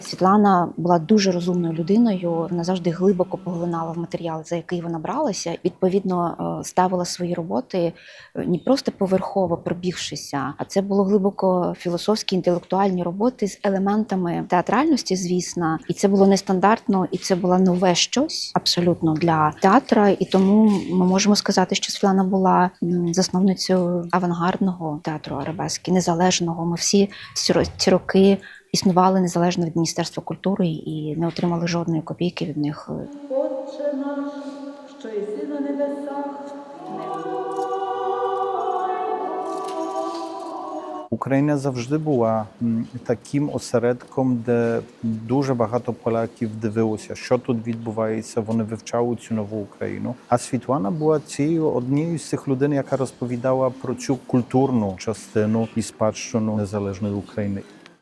Світлана була дуже розумною людиною. Вона завжди глибоко поглинала в матеріал, за який вона бралася. Відповідно, е, ставила свої роботи не просто поверхово пробігшися, а це було глибоко філософські інтелектуальні роботи з елементами театральності, звісно, і це було нестандартно, і це було нове щось абсолютно для театра. І тому ми можемо сказати, що Світлана була засновницею авангардного театру арабески, незалежного. Ми всі ці роки існували незалежно від Міністерства культури і не отримали жодної копійки від них. Отче наш, що єси на небесах, Україна завжди була таким осередком, де дуже багато поляків дивилося, що тут відбувається. Вони вивчали цю нову Україну. А Світлана була цією однією з цих людей, яка розповідала про цю культурну частину і спадщину незалежної України.